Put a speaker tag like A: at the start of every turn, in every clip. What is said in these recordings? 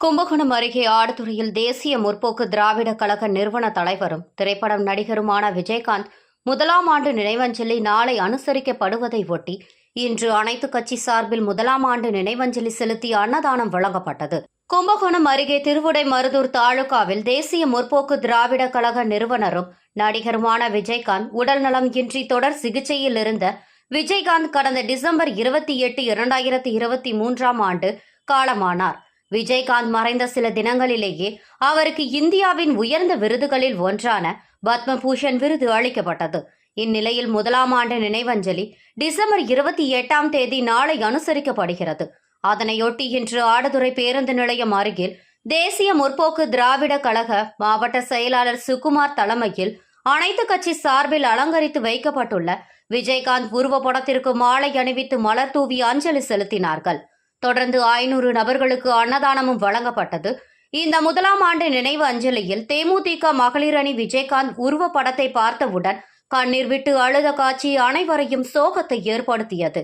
A: கும்பகோணம் அருகே ஆடுதுறையில் தேசிய முற்போக்கு திராவிட கழக நிறுவன தலைவரும் திரைப்படம் நடிகருமான விஜயகாந்த் முதலாம் ஆண்டு நினைவஞ்சலி நாளை அனுசரிக்கப்படுவதை ஒட்டி இன்று அனைத்து கட்சி சார்பில் முதலாம் ஆண்டு நினைவஞ்சலி செலுத்தி அன்னதானம் வழங்கப்பட்டது. கும்பகோணம் அருகே திருவுடை மருதூர் தாலுகாவில் தேசிய முற்போக்கு திராவிட கழக நிறுவனரும் நடிகருமான விஜயகாந்த் உடல்நலம் இன்றி தொடர் சிகிச்சையில் இருந்த விஜயகாந்த் கடந்த டிசம்பர் இருபத்தி எட்டு இரண்டாயிரத்தி இருபத்தி மூன்றாம் ஆண்டு காலமானார். விஜயகாந்த் மறைந்த சில தினங்களிலேயே அவருக்கு இந்தியாவின் உயர்ந்த விருதுகளில் ஒன்றான பத்மபூஷன் விருது அளிக்கப்பட்டது. இந்நிலையில் முதலாம் ஆண்டு நினைவஞ்சலி டிசம்பர் இருபத்தி எட்டாம் தேதி நாளை அனுசரிக்கப்படுகிறது. அதனையொட்டி இன்று ஆடுதுறை பேருந்து நிலையம் அருகில் தேசிய முற்போக்கு திராவிட கழக மாவட்ட செயலாளர் சுகுமார் தலைமையில் அனைத்து கட்சி சார்பில் அலங்கரித்து வைக்கப்பட்டுள்ள விஜயகாந்த் உருவப்படத்திற்கு மாலை அணிவித்து மலர் தூவி அஞ்சலி செலுத்தினார்கள். தொடர்ந்து ஐநூறு நபர்களுக்கு அன்னதானமும் வழங்கப்பட்டது. இந்த முதலாம் ஆண்டு நினைவு அஞ்சலியில் தேமுதிக மகளிர் அணி விஜயகாந்த் உருவப்படத்தை பார்த்தவுடன் கண்ணீர் விட்டு அழுத காட்சி அனைவரையும் சோகத்தை ஏற்படுத்தியது.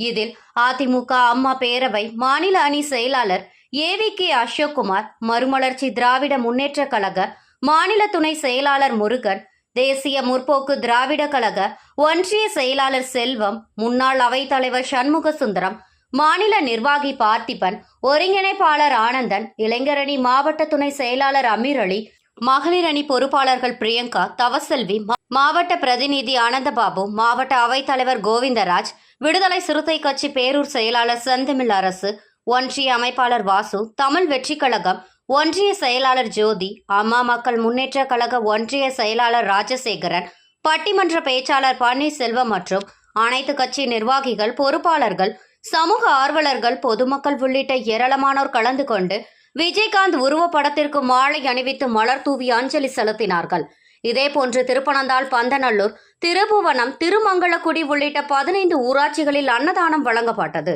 A: இதில் அதிமுக அம்மா பேரவை மாநில அணி செயலாளர் ஏவி கே அசோக்குமார் மறுமலர்ச்சி திராவிட முன்னேற்ற கழக மாநில துணை செயலாளர் முருகன் தேசிய முற்போக்கு திராவிட கழக ஒன்றிய செயலாளர் செல்வம் முன்னாள் அவைத்தலைவர் சண்முக சுந்தரம் மாநில நிர்வாகி பார்த்திபன் ஒருங்கிணைப்பாளர் ஆனந்தன் இளைஞரணி மாவட்ட துணை செயலாளர் அமீர் அலி மகளிர் அணி பொறுப்பாளர்கள் பிரியங்கா தவசெல்வி மாவட்ட பிரதிநிதி ஆனந்தபாபு மாவட்ட அவைத்தலைவர் கோவிந்தராஜ் விடுதலை சிறுத்தை கட்சி பேரூர் செயலாளர் செந்தமிழ் அரசு ஒன்றிய அமைப்பாளர் வாசு தமிழ் வெற்றி கழகம் ஒன்றிய செயலாளர் ஜோதி அம்மா மக்கள் முன்னேற்ற கழக ஒன்றிய செயலாளர் ராஜசேகரன் பட்டிமன்ற பேச்சாளர் பன்னீர்செல்வம் மற்றும் அனைத்து கட்சி நிர்வாகிகள் பொறுப்பாளர்கள் சமூக ஆர்வலர்கள் பொதுமக்கள் உள்ளிட்ட ஏராளமானோர் கலந்து கொண்டு விஜயகாந்த் உருவப்படத்திற்கு மாலை அணிவித்து மலர் தூவி அஞ்சலி செலுத்தினார்கள். இதேபோன்று திருப்பனந்தாள் பந்தநல்லூர் திருபுவனம் திருமங்கலக்குடி உள்ளிட்ட பதினைந்து ஊராட்சிகளில் அன்னதானம் வழங்கப்பட்டது.